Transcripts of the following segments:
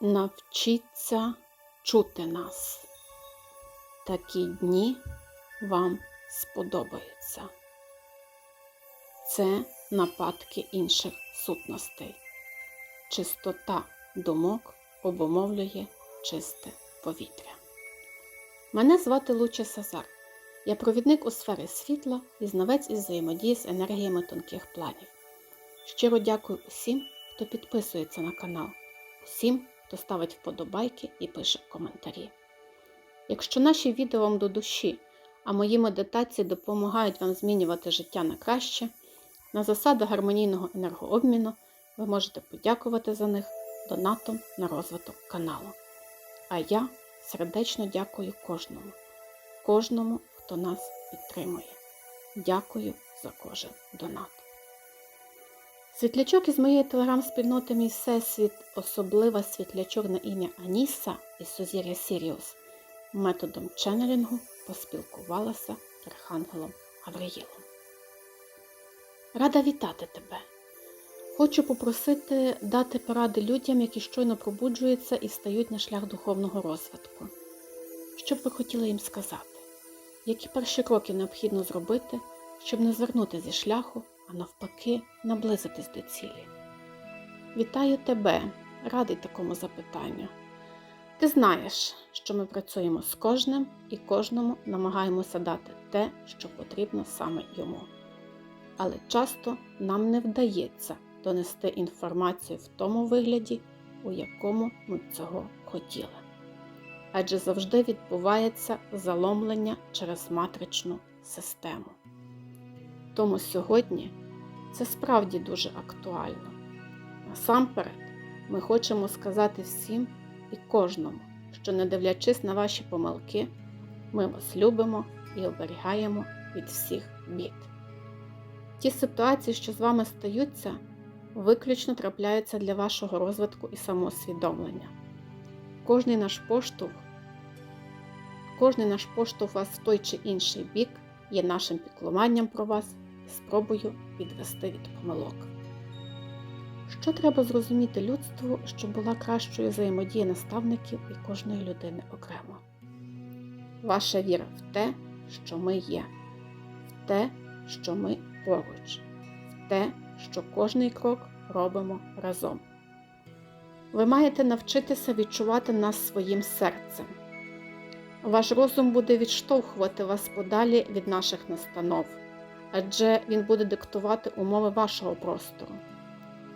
Навчіться чути нас. Такі дні вам сподобаються. Це нападки інших сутностей. Чистота думок обумовлює чисте повітря. Мене звати Луча Сазар. Я провідник у сфері світла і знавець із взаємодії з енергіями тонких планів. Щиро дякую усім, хто підписується на канал, усім, хто ставить вподобайки і пише коментарі. Якщо наші відео вам до душі, а мої медитації допомагають вам змінювати життя на краще, на засадах гармонійного енергообміну ви можете подякувати за них донатом на розвиток каналу. А я сердечно дякую кожному, кожному, хто нас підтримує. Дякую за кожен донат. Світлячок із моєї телеграм-спільноти Мій Всесвіт, особлива світлячок на ім'я Аніса із Сузір'я Сіріус, методом ченнелінгу поспілкувалася з Архангелом Гавриїлом. Рада вітати тебе! Хочу попросити дати поради людям, які щойно пробуджуються і стають на шлях духовного розвитку. Що б ви хотіли їм сказати? Які перші кроки необхідно зробити, щоб не звернути зі шляху, а навпаки, наблизитись до цілі? Вітаю тебе, радий такому запитанню. Ти знаєш, що ми працюємо з кожним і кожному намагаємося дати те, що потрібно саме йому. Але часто нам не вдається донести інформацію в тому вигляді, у якому ми цього хотіли. Адже завжди відбувається заломлення через матричну систему. Тому сьогодні це справді дуже актуально. Насамперед, ми хочемо сказати всім і кожному, що, не дивлячись на ваші помилки, ми вас любимо і оберігаємо від всіх бід. Ті ситуації, що з вами стаються, виключно трапляються для вашого розвитку і самоусвідомлення. Кожний наш поштовх, кожний наш поштовх вас в той чи інший бік є нашим піклуванням про вас і спробою відвести від помилок. Що треба зрозуміти людству, щоб була кращою взаємодія наставників і кожної людини окремо? Ваша віра в те, що ми є, в те, що ми поруч, в те, що кожний крок робимо разом. Ви маєте навчитися відчувати нас своїм серцем. Ваш розум буде відштовхувати вас подалі від наших настанов, адже він буде диктувати умови вашого простору.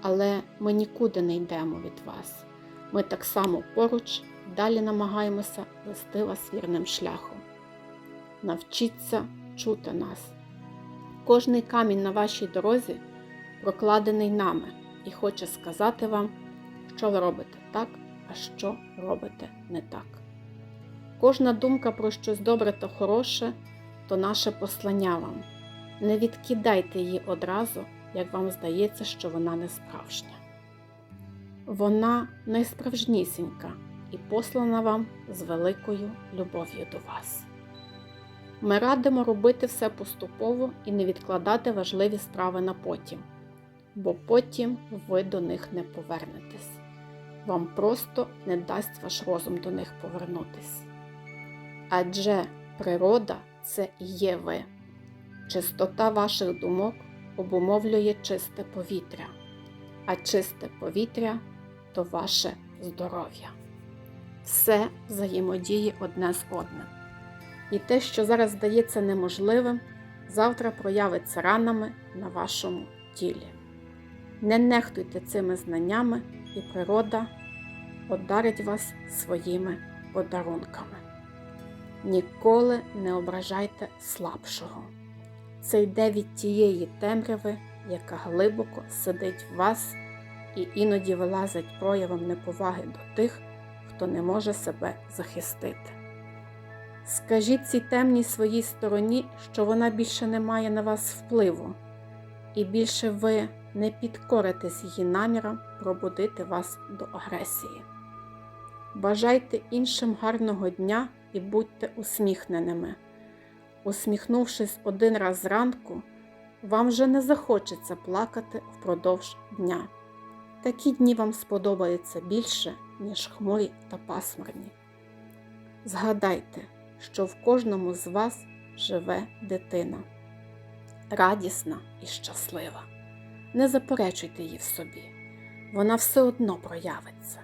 Але ми нікуди не йдемо від вас. Ми так само поруч далі намагаємося вести вас вірним шляхом. Навчіться чути нас. Кожний камінь на вашій дорозі прокладений нами і хоче сказати вам, що ви робите так, а що робите не так. Кожна думка про щось добре та хороше то наше послання вам. Не відкидайте її одразу, як вам здається, що вона не справжня. Вона найсправжнісінька і послана вам з великою любов'ю до вас. Ми радимо робити все поступово і не відкладати важливі справи на потім, бо потім ви до них не повернетесь. Вам просто не дасть ваш розум до них повернутись. Адже природа це є ви. Чистота ваших думок обумовлює чисте повітря, а чисте повітря то ваше здоров'я. Все взаємодіє одне з одним. І те, що зараз здається неможливим, завтра проявиться ранами на вашому тілі. Не нехтуйте цими знаннями, і природа одарить вас своїми подарунками. Ніколи не ображайте слабшого. Це йде від тієї темряви, яка глибоко сидить в вас і іноді вилазить проявом неповаги до тих, хто не може себе захистити. Скажіть цій темній своїй стороні, що вона більше не має на вас впливу, і більше ви не підкоритесь її намірам пробудити вас до агресії. Бажайте іншим гарного дня і будьте усміхненими. Усміхнувшись один раз зранку, вам вже не захочеться плакати впродовж дня. Такі дні вам сподобаються більше, ніж хмурі та пасмурні. Згадайте, що в кожному з вас живе дитина, радісна і щаслива. Не заперечуйте її в собі, вона все одно проявиться.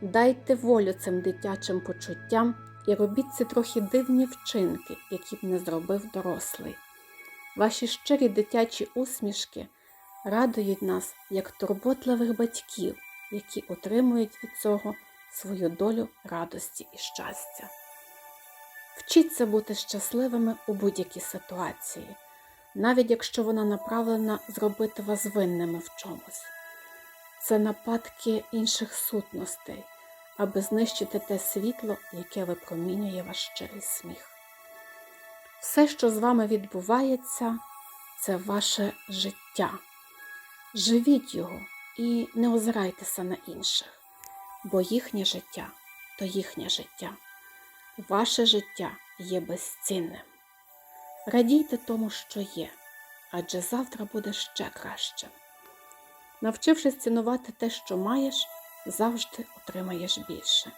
Дайте волю цим дитячим почуттям і робіть ці трохи дивні вчинки, які б не зробив дорослий. Ваші щирі дитячі усмішки радують нас як турботливих батьків, які отримують від цього свою долю радості і щастя. Вчіться бути щасливими у будь-якій ситуації, навіть якщо вона направлена зробити вас винними в чомусь. Це нападки інших сутностей, аби знищити те світло, яке випромінює ваш щирий сміх. Все, що з вами відбувається, це ваше життя. Живіть його і не озирайтеся на інших, бо їхнє життя то їхнє життя. Ваше життя є безцінним. Радійте тому, що є, адже завтра буде ще краще. Навчившись цінувати те, що маєш, завжди отримаєш більше.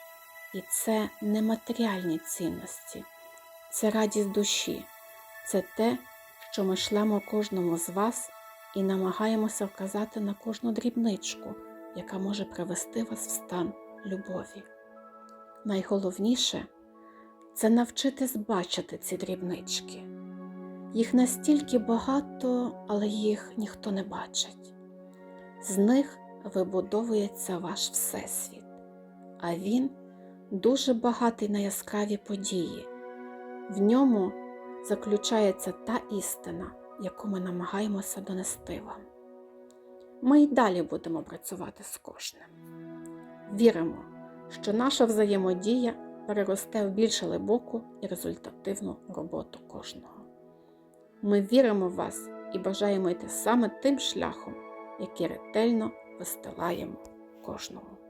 І це не матеріальні цінності, це радість душі, це те, що ми шлемо кожному з вас і намагаємося вказати на кожну дрібничку, яка може привести вас в стан любові. Найголовніше це навчитись бачити ці дрібнички. Їх настільки багато, але їх ніхто не бачить. З них вибудовується ваш Всесвіт, а він дуже багатий на яскраві події. В ньому заключається та істина, яку ми намагаємося донести вам. Ми й далі будемо працювати з кожним. Віримо, що наша взаємодія переросте в більш глибоку і результативну роботу кожного. Ми віримо в вас і бажаємо йти саме тим шляхом, який ретельно вистилаємо кожному.